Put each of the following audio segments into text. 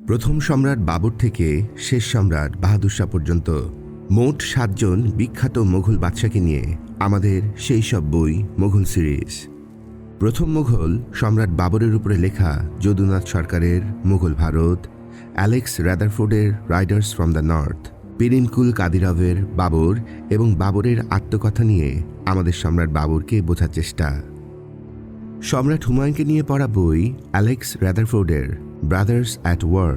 প্রথম সম্রাট বাবর থেকে শেষ সম্রাট বাহাদুর শাহ পর্যন্ত মোট সাতজন বিখ্যাত মোঘল বাদশাকে নিয়ে আমাদের সেই সব বই, মোঘল সিরিজ। প্রথম মোঘল সম্রাট বাবরের উপরে লেখা যদুনাথ সরকারের Mughal Bharat, Alex রাদারফোর্ডের raiders from the north, Pirimkul কাদিরভের Babur এবং বাবরের আত্মকথা নিয়ে আমাদের সম্রাট বাবরকে বোঝার চেষ্টা। সম্রাট হুমায়ুনকে নিয়ে পড়া বই অ্যালেক্স রাদারফোর্ডের ব্রাদার্স অ্যাট ওয়ার,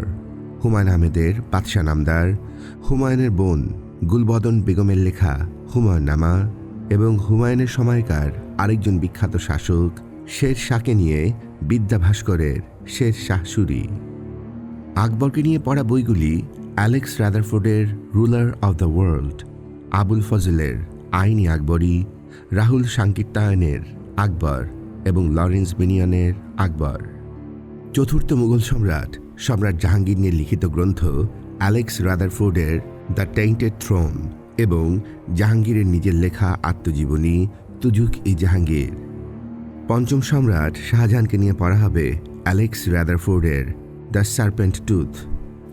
হুমায়ুন আহমেদের বাদশাহ নামদার, হুমায়ুনের বোন গুলবদন বেগমের লেখা হুমায়ুন নামা এবং হুমায়ুনের সময়কার আরেকজন বিখ্যাত শাসক শের শাহকে নিয়ে বিদ্যা ভাস্করের শের শাহসুরি আকবরকে নিয়ে পড়া বইগুলি Alex রাদারফোর্ডের ruler of the world, Abul ফজলের Ain-i Akbari, Rahul সাংকিত্যায়নের আকবর এবং লরেন্স বিনিয়নের আকবর। চতুর্থ মুঘল সম্রাট সম্রাট জাহাঙ্গীর নিয়ে লিখিত গ্রন্থ অ্যালেক্স রাদারফোর্ডের দ্য টেন্টেড থ্রোন এবং জাহাঙ্গীরের নিজের লেখা আত্মজীবনী তুজুক ই জাহাঙ্গীর। পঞ্চম সম্রাট শাহজাহানকে নিয়ে পড়া হবে অ্যালেক্স রাদারফোর্ডের দ্য সার্পেন্ট টুথ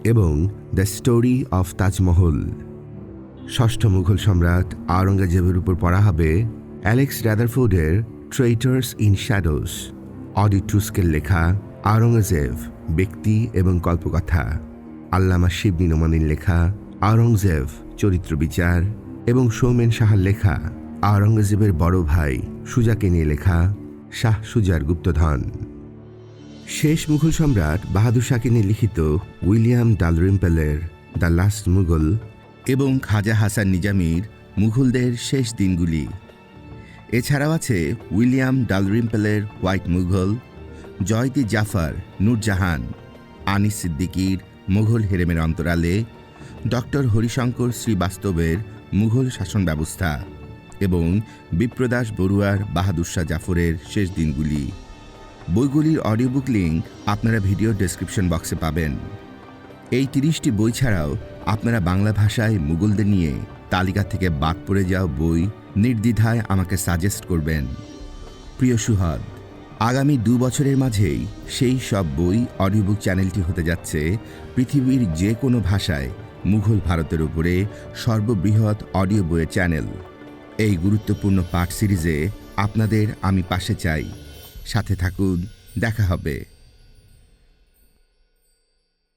এবং দ্য স্টোরি অফ তাজমহল। ষষ্ঠ মুঘল সম্রাট আওরঙ্গজেবের উপর পড়া হবে অ্যালেক্স রাদারফোর্ডের ট্রেটার্স ইন শ্যাডোস অডিটুস্কের লেখা আওরঙ্গজেব, ব্যক্তি এবং কল্পকথা, আল্লামা শিবনি নোমানির লেখা, আওরঙ্গজেব, চরিত্র বিচার এবং সৌমেন সাহার লেখা, আওরঙ্গজেবের বড় ভাই সুজাকে নিয়ে লেখা, শাহ সুজার গুপ্তধন। শেষ মুঘল সম্রাট বাহাদুর শাহকে নিয়ে লিখিত উইলিয়াম ডালরিম্পেলের দ্য লাস্ট মুঘল এবং খাজা হাসান নিজামির মুঘলদের শেষ দিনগুলি। এছাড়াও আছে উইলিয়াম ডালরিম্পেলের হোয়াইট মুঘল জয়তি জাফর, নূরজাহান, আনিস সিদ্দিকির মুঘল হেরেমের অন্তরালে ডক্টর হরিশঙ্কর শ্রীবাস্তবের মুঘল শাসন ব্যবস্থা এবং বিপ্রদাস বড়ুয়ার বাহাদুর শাহ জাফরের শেষ দিনগুলি। বইগুলির অডিও বুক লিঙ্ক আপনারা ভিডিও ডেসক্রিপশন বক্সে পাবেন। এই তিরিশটি বই ছাড়াও আপনারা বাংলা ভাষায় মুঘলদের নিয়ে তালিকা থেকে বাদ পড়ে যাওয়া বই নির্দ্বিধায় আমাকে সাজেস্ট করবেন। প্রিয় সুহদ আগামী দু বছরের মাঝেই সেই সব বই অডিও বুক চ্যানেলটি হতে যাচ্ছে পৃথিবীর যে কোনো ভাষায় মুঘল ভারতের উপরে সর্ববৃহৎ অডিও বইয়ের চ্যানেল এই গুরুত্বপূর্ণ পাঠ সিরিজে আপনাদের আমি পাশে চাই। সাথে থাকুন, দেখা হবে।